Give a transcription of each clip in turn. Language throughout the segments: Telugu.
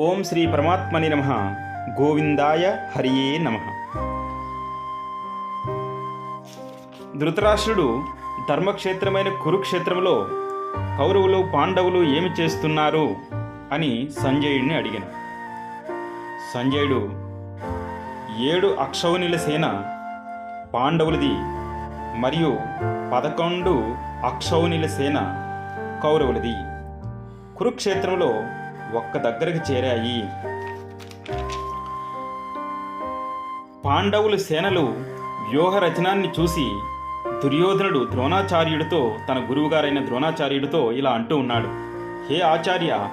ఓం శ్రీ పరమాత్మని నమ. గోవిందాయ హరియే నమ. ధృతరాష్ట్రుడు ధర్మక్షేత్రమైన కురుక్షేత్రంలో కౌరవులు పాండవులు ఏమి చేస్తున్నారు అని సంజయుడిని అడిగాను. సంజయుడు ఏడు అక్షౌనిల సేన పాండవులది మరియు పదకొండు అక్షౌనిల సేన కౌరవులది. కురుక్షేత్రంలో ఒక్క దగ్గరకు చేరాయి. పాండవుల సేనలు వ్యూహరచనాన్ని చూసి దుర్యోధనుడు ద్రోణాచార్యుడితో తన గురువుగారైన ద్రోణాచార్యుడితో ఇలా అంటూ ఉన్నాడు. హే ఆచార్య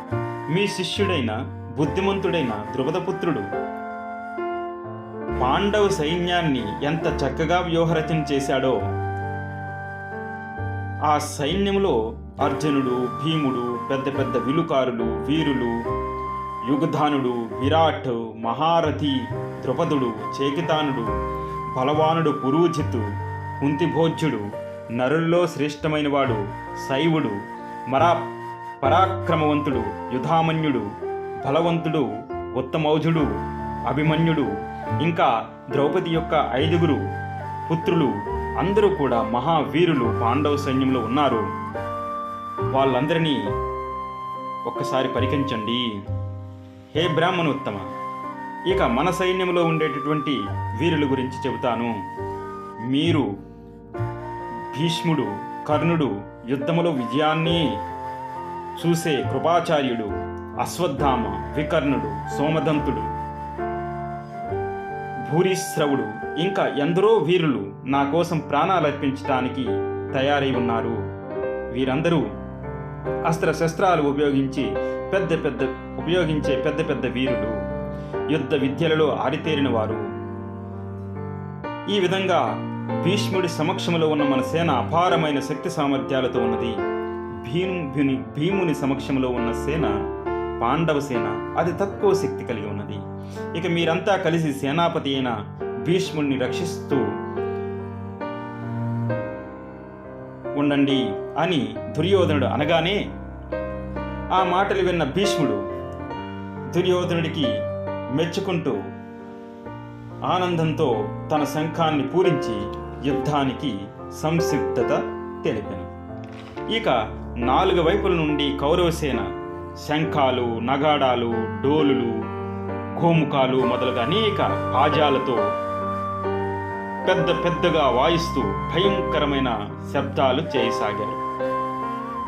మీ శిష్యుడైన బుద్ధిమంతుడైన ద్రుపదపుత్రుడు పాండవ సైన్యాన్ని ఎంత చక్కగా వ్యూహరచన చేశాడో ఆ సైన్యములో అర్జునుడు భీముడు పెద్ద పెద్ద విలుకారులు వీరులు యుగధానుడు విరాట్ మహారథి ద్రుపదుడు చేకితానుడు బలవానుడు పురూజితు కుంతిభోజ్యుడు నరుల్లో శ్రేష్టమైన వాడు శైవుడు మరా పరాక్రమవంతుడు యుధామన్యుడు బలవంతుడు ఉత్తమౌజుడు అభిమన్యుడు ఇంకా ద్రౌపది యొక్క ఐదుగురు పుత్రులు అందరూ కూడా మహావీరులు పాండవ సైన్యంలో ఉన్నారు. వాళ్ళందరినీ ఒక్కసారి పరికించండి. హే బ్రాహ్మణోత్తమ ఇక మన సైన్యంలో ఉండేటటువంటి వీరుల గురించి చెబుతాను. మీరు భీష్ముడు కర్ణుడు యుద్ధములో విజయాన్ని చూసే కృపాచార్యుడు అశ్వత్థామ వికర్ణుడు సోమదంతుడు భూరిశ్రవుడు. ఇంకా ఎందరో వీరులు నా కోసం ప్రాణాలర్పించటానికి తయారై ఉన్నారు. వీరందరూ అస్త్ర శస్త్రాలు ఉపయోగించి పెద్ద పెద్ద ఉపయోగించే పెద్ద పెద్ద వీరులు. యుద్ధ విద్యలలో ఆరితేరిన వారు. ఈ విధంగా భీష్ముడి సమక్షంలో ఉన్న మన సేన అపారమైన శక్తి సామర్థ్యాలతో ఉన్నది. భీము భీముని సమక్షంలో ఉన్న సేన పాండవ సేన అది తక్కువ శక్తి కలిగి ఉన్నది. ఇక మీరంతా కలిసి సేనాపతి అయిన భీష్ముడిని రక్షిస్తూ ఉండండి అని దుర్యోధనుడు అనగానే ఆ మాటలు విన్న భీష్ముడు దుర్యోధనుడికి మెచ్చుకుంటూ ఆనందంతో తన శంఖాన్ని పూరించి యుద్ధానికి సంసిద్ధత తెలిపాను. ఇక నాలుగు వైపుల నుండి కౌరవసేన శంఖాలు నగాడాలు డోలులు గోముఖాలు మొదలుగా అనేక ఆజాలతో పెద్ద పెద్దగా వాయిస్తూ భయంకరమైన శబ్దాలు చేయసాగారు.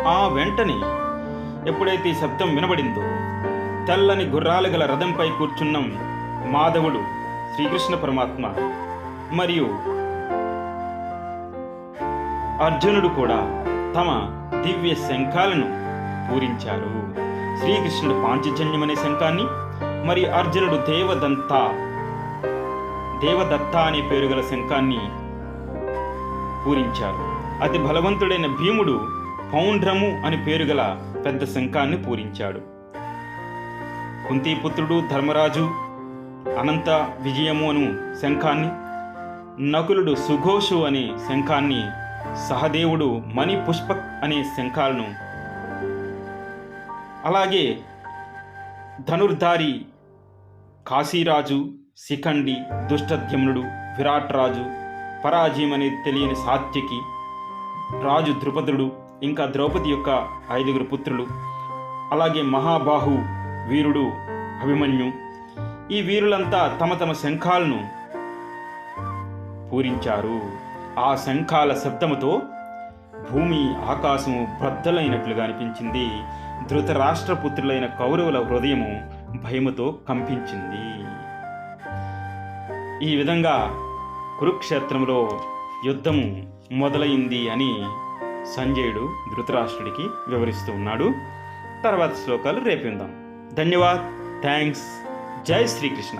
ఆ వెంటనే ఎప్పుడైతే ఈ శబ్దం వినబడిందో తెల్లని గుర్రాలు గల రథంపై కూర్చున్న మాధవుడు శ్రీకృష్ణ పరమాత్మ మరియు అర్జునుడు కూడా తమ దివ్య శంఖాలను పూరించారు. శ్రీకృష్ణుడు పాంచజన్యం అనే శంఖాన్ని మరి అర్జునుడు దేవదంత దేవదత్త అనే పేరు గల శంఖాన్ని పూరించారు. అతి బలవంతుడైన భీముడు పౌండ్రము అని పేరు గల పెద్ద శంఖాన్ని పూరించాడు. కుంతీపుత్రుడు ధర్మరాజు అనంత విజయము అను శంఖాన్ని నకులుడు సుఘోషు అనే శంఖాన్ని సహదేవుడు మణి పుష్పక్ అనే శంఖాలను అలాగే ధనుర్ధారి కాశీరాజు శిఖండి దుష్టధ్యమునుడు విరాట్ రాజు పరాజయం అనేది తెలియని సాత్యకి రాజు ద్రుపదుడు ఇంకా ద్రౌపది యొక్క ఐదుగురు పుత్రులు అలాగే మహాబాహు వీరుడు అభిమన్యు. ఈ వీరులంతా తమ తమ శంఖాలను పూరించారు. ఆ శంఖాల శబ్దముతో భూమి ఆకాశము బద్దలైనట్లుగా అనిపించింది. ధృతరాష్ట్రపుత్రులైన కౌరవుల హృదయము భయముతో కంపించింది. ఈ విధంగా కురుక్షేత్రంలో యుద్ధము మొదలైంది అని సంజయుడు ధృతరాష్ట్రుడికి వివరిస్తూ ఉన్నాడు. తర్వాత శ్లోకాలు రేపిందాం ధన్యవాద్. థ్యాంక్స్. జై శ్రీకృష్ణ.